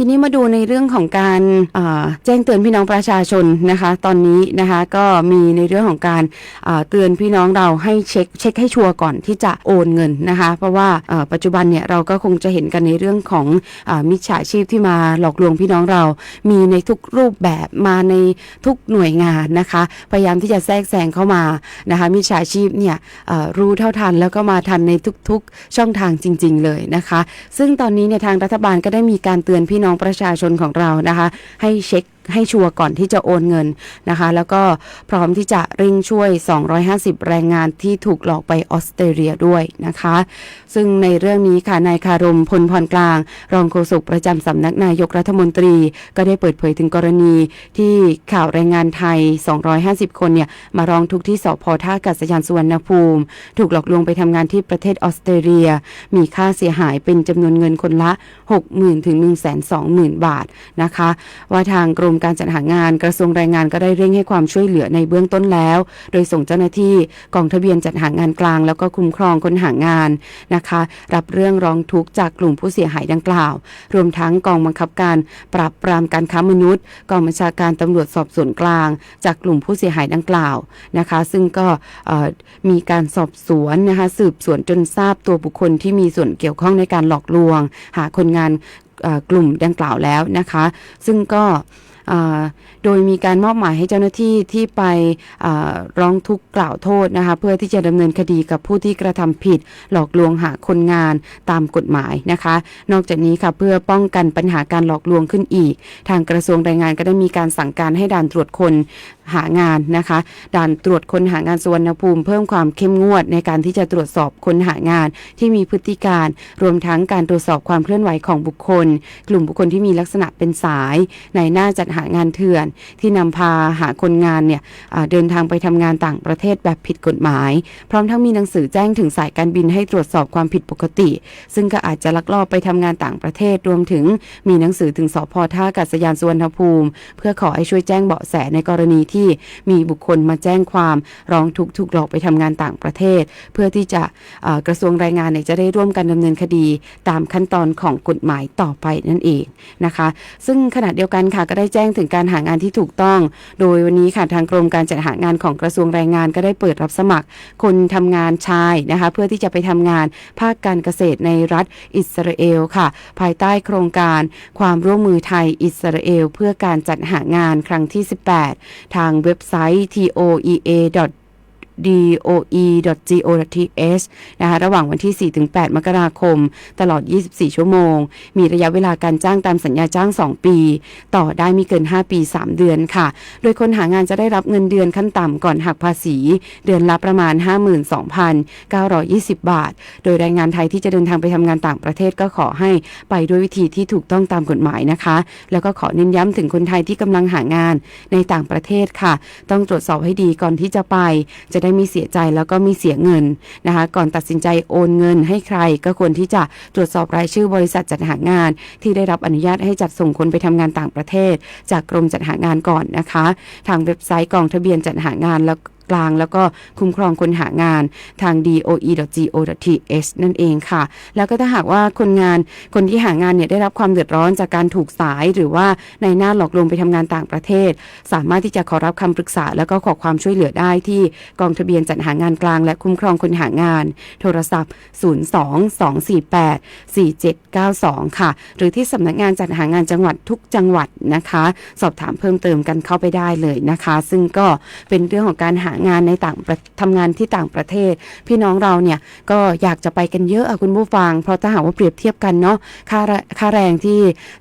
ทีนี้มาดูในเรื่องของการาแจ้งเตือนพี่น้องประชาชนนะคะ ตอนนี้นะคะก็มีในเรื่องของการอ่าเตือนพี่น้องเราให้เช็คเช็คให้ชัวร์ก่อนที่จะโอนเงินนะคะ เพราะว่าาปัจจุบันเนี่ยเราก็คงจะเห็นกันในเรื่องของอมิจฉาชีพที่มาหลอกลวงพี่น้องเรา มีในทุกรูปแบบมาในทุกหน่วยงานนะคะ พยายามที่จะแทรกแซงเข้ามานะคะมิจฉาชีพเนี่ยรู้เท่าทันแล้วก็มาทันในทุกๆช่องทางจริง ๆ เลยนะคะ ซึ่งตอนนี้เนี่ยทางรัฐบาลก็ได้มีการเตือนพี่น้องน้องประชาชนของเรานะคะ ให้เช็ค ให้ชัวร์ก่อนที่จะโอนเงินนะคะ แล้วก็พร้อมที่จะเร่งช่วย 250 แรงงานที่ถูกหลอกไปออสเตรเลียด้วยนะคะ ซึ่งในเรื่องนี้ค่ะนายคารมพลพรกลาง รองโฆษกประจำสำนักนายกรัฐมนตรี ก็ได้เปิดเผยถึงกรณีที่ข่าวแรงงานไทย 250 คนเนี่ยมาร้องทุกข์ที่สพท่าอากาศยานสุวรรณภูมิ ถูกหลอกลวงไปทำงานที่ประเทศออสเตรเลีย มีค่าเสียหายเป็นจำนวนเงินคนละ 60,000ถึง120,000 บาทนะคะ ว่าทางกรมการจัดหางานกระทรวงแรงงานก็ได้เร่งให้ความช่วยเหลือในเบื้องต้นแล้ว โดยส่งเจ้าหน้าที่กองทะเบียนจัดหางานกลาง แล้วก็คุ้มครองคนหางานนะคะ รับเรื่องร้องทุกข์จากกลุ่มผู้เสียหายดังกล่าว รวมทั้งกองบังคับการปราบปรามการค้ามนุษย์กองบัญชาการตำรวจสอบสวนกลาง จากกลุ่มผู้เสียหายดังกล่าวนะคะ ซึ่งก็มีการสอบสวนนะคะสืบสวนจนทราบตัวบุคคลที่มีส่วนเกี่ยวข้องในการหลอกลวง หาคนงานกลุ่มดังกล่าวแล้วนะคะ ซึ่งก็ โดยมีการมอบหมายให้เจ้าหน้าที่ที่ไปร้องทุกข์กล่าวโทษนะคะเพื่อที่จะดำเนินคดีกับผู้ที่กระทำผิด หลอกลวงหาคนงานตามกฎหมายนะคะ นอกจากนี้ค่ะเพื่อป้องกันปัญหาการหลอกลวงขึ้นอีก ทางกระทรวงแรงงานก็ได้มีการสั่งการให้ด่านตรวจคนหางานนะคะ ด่านตรวจคนหางานสุวรรณภูมิ เพิ่มความเข้มงวดในการที่จะตรวจสอบคนหางานที่มีพฤติการ รวมทั้งการตรวจสอบความเคลื่อนไหวของบุคคล กลุ่มบุคคลที่มีลักษณะเป็นสายในหน้าจัดหางานเถื่อน ที่นำพาหาคนงานเนี่ยเดินทางไปทำงานต่างประเทศแบบผิดกฎหมาย พร้อมทั้งมีหนังสือแจ้งถึงสายการบินให้ตรวจสอบความผิดปกติ ซึ่งก็อาจจะลักลอบไปทำงานต่างประเทศรวมถึงมีหนังสือถึงสพท่าอากาศยานสุวรรณภูมิ เพื่อขอให้ช่วยแจ้งเบาะแสในกรณีที่มีบุคคลมาแจ้งความร้องทุกข์ถูกหลอกไปทำงานต่างประเทศ เพื่อที่จะกระทรวงแรงงานเนี่ยจะได้ร่วมกันดำเนินคดี ตามขั้นตอนของกฎหมายต่อไปนั่นเองนะคะ ซึ่งขณะเดียวกันค่ะก็ได้แจ้งงถึงการหางานที่ถูกต้อง โดยวันนี้ค่ะทางกรมการจัดหางานของกระทรวงแรงงานก็ได้เปิดรับสมัคร คนทำงานชายนะคะเพื่อที่จะไปทำงานภาคการเกษตรในรัฐอิสราเอลค่ะ ภายใต้โครงการความร่วมมือไทยอิสราเอล เพื่อการจัดหางานครั้งที่ 18 ทางเว็บไซต์ toea doe.go.th นะคะระหว่างวันที่ 4-8 มกราคม ตลอด 24 ชั่วโมง มีระยะเวลาการจ้างตามสัญญาจ้าง 2 ปี ต่อได้ไม่เกิน 5 ปี 3 เดือนค่ะ โดยคนหางานจะได้รับเงินเดือนขั้นต่ำก่อนหักภาษี เดือนละประมาณ 52,920 บาท โดยแรงงานไทยที่จะเดินทางไปทำงานต่างประเทศก็ขอให้ไปด้วยวิธีที่ถูกต้องตามกฎหมายนะคะ แล้วก็ขอเน้นย้ำถึงคนไทยที่กำลังหางานในต่างประเทศค่ะ ต้องตรวจสอบให้ดีก่อนที่จะไปจะได้ไม่เสียใจแล้วก็ไม่เสียเงินนะคะ ก่อนตัดสินใจโอนเงินให้ใครก็ควรที่จะตรวจสอบรายชื่อบริษัทจัดหางาน ที่ได้รับอนุญาตให้จัดส่งคนไปทำงานต่างประเทศ จากกรมจัดหางานก่อนนะคะ ทางเว็บไซต์กองทะเบียนจัดหางานแล้ว กลาง แล้วก็คุ้มครองคนหางานทาง doe.go.th นั่นเองค่ะ แล้วก็ถ้าหากว่าคนงานคนที่หางานเนี่ยได้รับความเดือดร้อนจากการถูกสายหรือว่าในหน้าหลอกลวงไปทำงานต่างประเทศ สามารถที่จะขอรับคำปรึกษา แล้วก็ขอความช่วยเหลือได้ที่กองทะเบียนจัดหางานกลาง และคุ้มครองคนหางาน โทรศัพท์ 02-248-4792 ค่ะ หรือที่สำนักงานจัดหางานจังหวัดทุกจังหวัดนะคะ สอบถามเพิ่มเติมกันเข้าไปได้เลยนะคะ ซึ่งก็เป็นเรื่องของการหางานในต่างทำงานที่ต่างประเทศ พี่น้องเราเนี่ยก็อยากจะไปกันเยอะอะคุณผู้ฟัง เพราะถ้าหากว่าเปรียบเทียบกันเนาะค่าค่าแรงที่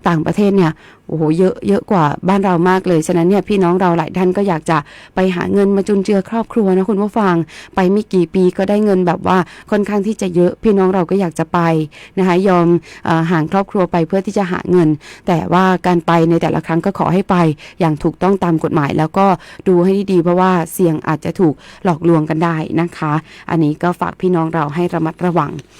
ต่างประเทศเนี่ยโอ้โหเยอะเยอะกว่าบ้านเรามากเลยฉะนั้นเนี่ยพี่น้องเราหลายท่านก็อยากจะไปหาเงินมาจุนเจือครอบครัวนะคุณผู้ฟัง ไปไม่กี่ปีก็ได้เงินแบบว่าค่อนข้างที่จะเยอะพี่น้องเราก็อยากจะไปนะคะยอมอห่างครอบครัวไปเพื่อที่จะหาเงิน แต่ว่าการไปในแต่ละครั้งก็ขอให้ไป อย่างถูกต้องตามกฎหมาย แล้วก็ดูให้ดีๆเพราะว่าเสี่ยงอาจจะถูกหลอกลวงกันได้นะคะ อันนี้ก็ฝากพี่น้องเราให้ระมัดระวัง